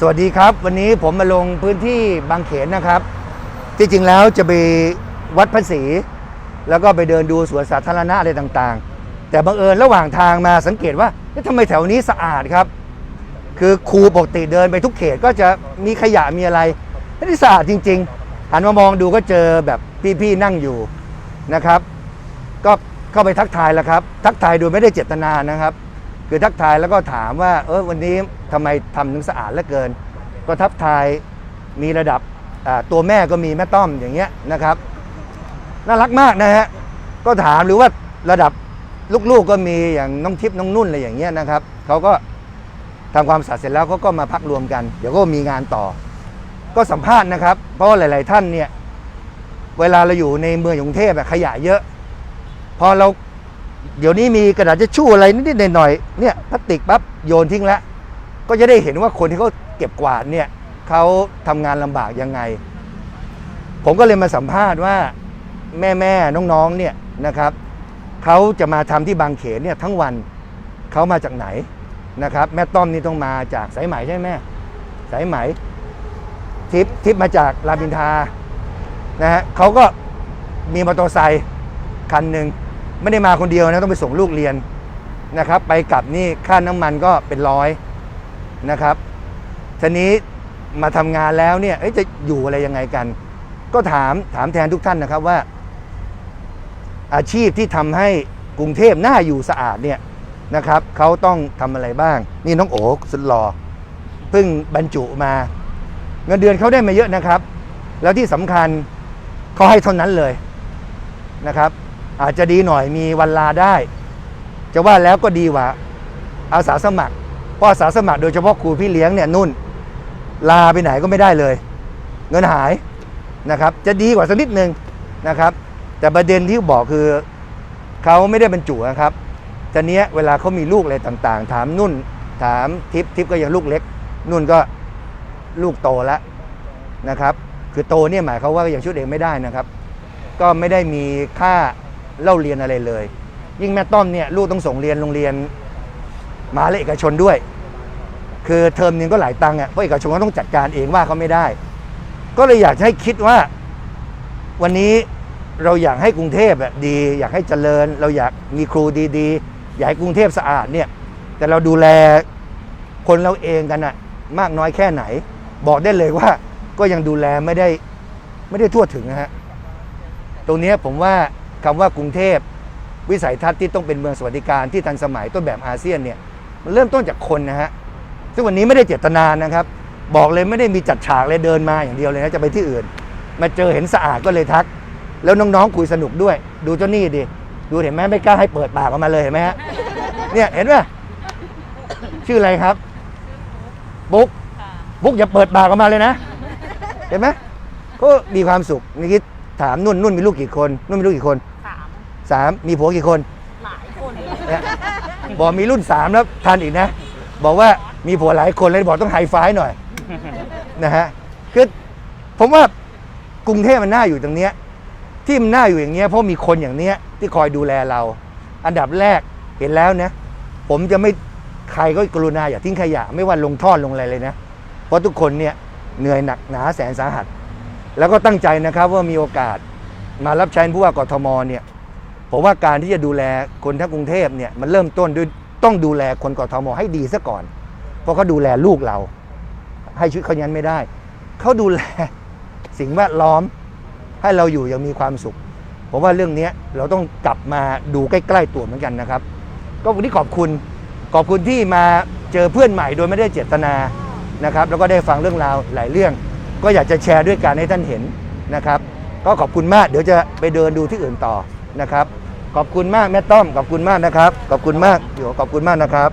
สวัสดีครับ วันนี้ผมมาลงพื้นที่บางเขนนะครับ ที่จริงแล้วจะไปวัดพระศรีแล้วก็ไปเดินดูสวนสาธารณะอะไรต่างๆ แต่บังเอิญระหว่างทางมาสังเกตว่าทำไมแถวนี้สะอาดครับ คือครูปกติเดินไปทุกเขตก็จะมีขยะมีอะไรไม่ได้สะอาดจริงๆหันมามองดูก็เจอแบบพี่ๆนั่งอยู่นะครับ ก็เข้าไปทักทายแล้วครับ ทักทายโดยไม่ได้เจตนานะครับ คือทักทายแล้วก็ถามว่าเออวันนี้ทำไมทำถึงสะอาดเหลือเกิน ก็ทักทายมีระดับตัวแม่ก็มีแม่ต้อมอย่างเงี้ยนะครับน่ารักมากนะฮะก็ถามหรือว่าระดับลูกๆก็มีอย่างน้องทิพย์น้องนุ่นอะไรอย่างเงี้ยนะครับเขาก็ทำความสะอาดเสร็จแล้วเขาก็มาพักรวมกัน เดี๋ยวก็มีงานต่อ ก็สัมภาษณ์นะครับ เพราะหลาย ๆ ท่านเนี่ยเวลาเราอยู่ในเมืองกรุงเทพขยะเยอะ พอเรา เดี๋ยวนี้มีกระดาษจะชู่อะไรนิดๆหน่อยๆเนี่ยพลาสติกปั๊บโยนทิ้งแล้วก็จะได้เห็นว่าคนที่เขาเก็บกวาดเนี่ยเขาทำงานลำบากยังไง ผมก็เลยมาสัมภาษณ์ว่าแม่แม่น้องๆเนี่ยนะครับเขาจะมาทำที่บางเขนเนี่ยทั้งวันเขามาจากไหนนะครับ แม่ต้อมนี่ต้องมาจากสายไหมใช่ไหมสายไหมทิปทิปมาจากรามอินทานะฮะเขาก็มีมอเตอร์ไซค์คันหนึ่ง ไม่ได้มาคนเดียวนะต้องไปส่งลูกเรียนนะครับ ไปกลับนี่ค่าน้ำมันก็เป็นร้อยนะครับทีนี้มาทำงานแล้วเนี่ยจะอยู่อะไรยังไงกัน ก็ถามถามแทนทุกท่านนะครับว่า อาชีพที่ทำให้กรุงเทพน่าอยู่สะอาดเนี่ยนะครับเขาต้องทำอะไรบ้าง นี่น้องโอ๋สุดหล่อเพิ่งบรรจุมา เงินเดือนเขาได้มาเยอะนะครับ แล้วที่สำคัญเขาให้เท่านั้นเลยนะครับ อาจจะดีหน่อยมีวันลาได้ จะว่าแล้วก็ดีกว่าอาสาสมัครเพราะอาสาสมัครโดยเฉพาะครูพี่เลี้ยงเนี่ยนุ่น ลาไปไหนก็ไม่ได้เลย เงินหายนะครับ จะดีกว่าสักนิดนึงนะครับ แต่ประเด็นที่บอกคือเขาไม่ได้บรรจุนะครับตอนเนี้ยเวลาเขามีลูกอะไรต่างๆ ถามนุ่น ถามทิปทิปก็ยังลูกเล็ก นุ่นก็ลูกโตแล้วนะครับ คือโตเนี่ยหมายเขาว่ายังช่วยเองไม่ได้นะครับ ก็ไม่ได้มีค่า เล่าเรียนอะไรเลย ยิ่งแม่ต้อมเนี่ยลูกต้องส่งเรียนโรงเรียนมหาลัยเอกชนด้วย คือเทอมหนึงก็หลายตังค์อะเพราะเอกชนก็ต้องจัดการเองว่าเขาไม่ได้ ก็เลยอยากให้คิดว่า วันนี้เราอยากให้กรุงเทพอะดี อยากให้เจริญ เราอยากมีครูดีๆ อยากให้กรุงเทพสะอาดเนี่ยแต่เราดูแลคนเราเองกันอะมากน้อยแค่ไหน บอกได้เลยว่าก็ยังดูแลไม่ได้ไม่ได้ทั่วถึงนะฮะตรงนี้ผมว่า คำว่ากรุงเทพวิสัยทัศน์ที่ต้องเป็นเมืองสวัสดิการที่ทันสมัยต้นแบบอาเซียนเนี่ยมันเริ่มต้นจากคนนะฮะซึ่งวันนี้ไม่ได้เจตนานะครับ บอกเลยไม่ได้มีจัดฉากเลยเดินมาอย่างเดียวเลยนะจะไปที่อื่น มาเจอเห็นสะอาดก็เลยทัก แล้วน้องๆคุยสนุกด้วย ดูเจ้านี่ดิดูเห็นไหมไม่กล้าให้เปิดปากออกมาเลยเห็นไหมฮะเนี่ยเห็นไหมชื่ออะไรครับบุ๊กบุ๊กอย่าเปิดปากออกมาเลยนะ เห็นไหมก็มีความสุขนี่คิดถามนุ่นนุ่นมีลูกกี่คนนุ่นมีลูกกี่คน สามสามมีผัวกี่คนหลายคนเนี่ยบอกมีรุ่นสามแล้วทันอีกนะ บอกว่ามีผัวหลายคนเลยบอกต้องไฮไฟว์หน่อยนะฮะคือผมว่ากรุงเทพมันน่าอยู่ตรงเนี้ยที่มันน่าอยู่อย่างเงี้ยเพราะมีคนอย่างเนี้ยที่คอยดูแลเรา อันดับแรกเห็นแล้วนะ ผมจะไม่ใครก็กรุณาอย่าทิ้งขยะ ไม่ว่าลงท่อลงอะไรเลยนะ เพราะทุกคนเนี่ยเหนื่อยหนักหนาแสนสาหัส แล้วก็ตั้งใจนะครับว่ามีโอกาสมารับใช้ผู้ว่ากทมเนี่ย ผมว่าการที่จะดูแลคนทั้งกรุงเทพเนี่ยมันเริ่มต้นด้วยต้องดูแลคนกทมให้ดีซะก่อน เพราะเขาดูแลลูกเรา ให้ชีวิตเขาอย่างนั้นไม่ได้ เขาดูแลสิ่งแวดล้อมให้เราอยู่อย่างมีความสุขผมว่าเรื่องนี้เราต้องกลับมาดูใกล้ ๆตัวเหมือนกันนะครับ ก็วันนี้ขอบคุณขอบคุณที่มาเจอเพื่อนใหม่โดยไม่ได้เจตนานะครับ แล้วก็ได้ฟังเรื่องราวหลายเรื่อง ก็อยากจะแชร์ด้วยกันให้ท่านเห็นนะครับ ก็ขอบคุณมากเดี๋ยวจะไปเดินดูที่อื่นต่อ นะครับ ขอบคุณมากแม่ต้อมขอบคุณมากนะครับ ขอบคุณมากเดี๋ยวขอบคุณมากนะครับ